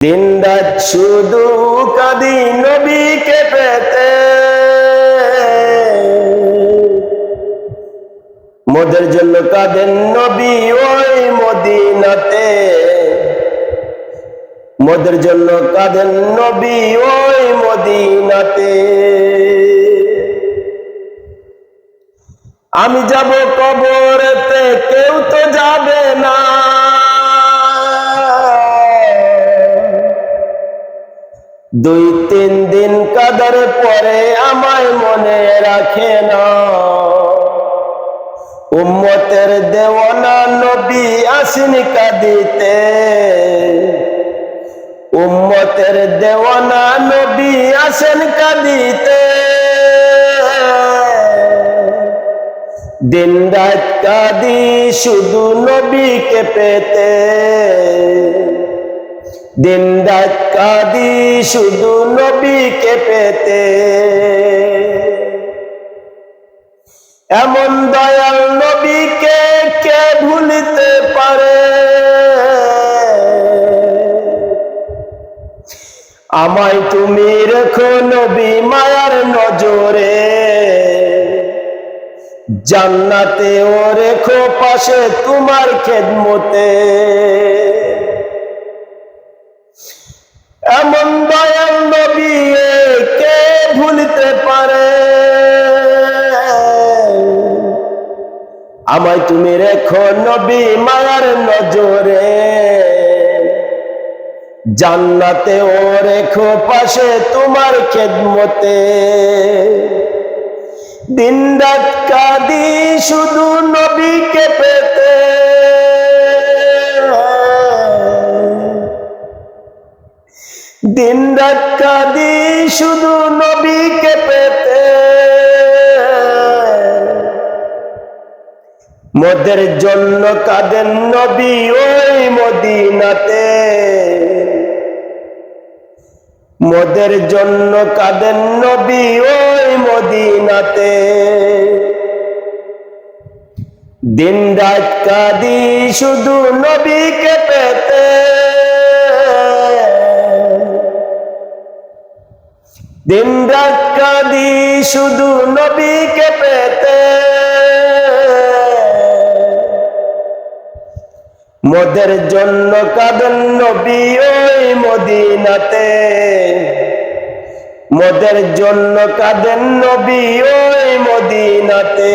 দিন রাত শুধু কাদি নবীকে পেতে। মোদের জন্য কাঁদেন নবী ওই মদিনাতে। মোদের জন্য কাঁদেন নবী ওই মদিনাতে। আমি যাব কবরেতে, কেউ তো যাবে না। দুই তিন দিন কাদার পরে আমায় মনে রাখে না। উম্মতের দেওয়ানা নবী আসিনি কাঁদিতে। উম্মতের দেওয়ানা নবী আসেন কাঁদিতে। দিন রাত কাঁদি শুধু নবীকে পেতে। দিন রাত কাঁদি, শুধু নবীকে পেতে। এমন দয়াল নবীকে কে ভুলিতে পারে? আমায় তুমি রেখো নবী মায়ার নজরে। জান্নাতে ও রেখো পাশে তোমার খেদমতে। আমায় তুমি রেখো নবী মায়ার নজরে। জান্নাতে ও রেখো পাশে তোমার খেদমতে। দিন রাত কাঁদি শুধু নবীকে পেতে। দিন রাত কাঁদি শুধু নবীকে পেতে। মোদের জন্য কাঁদেন নবী ওই মদিনাতে। মদের জন্য কাঁদেন নবী ওই মদিনাতে। দিন রাত কাঁদি শুধু নবীকে পেতে। দিন রাত কাঁদি শুধু নবীকে পেতে। মোদের জন্য কাঁদেন নবী ওই মদিনাতে। মদের জন্য কাঁদেন নবী ওই মদিনাতে।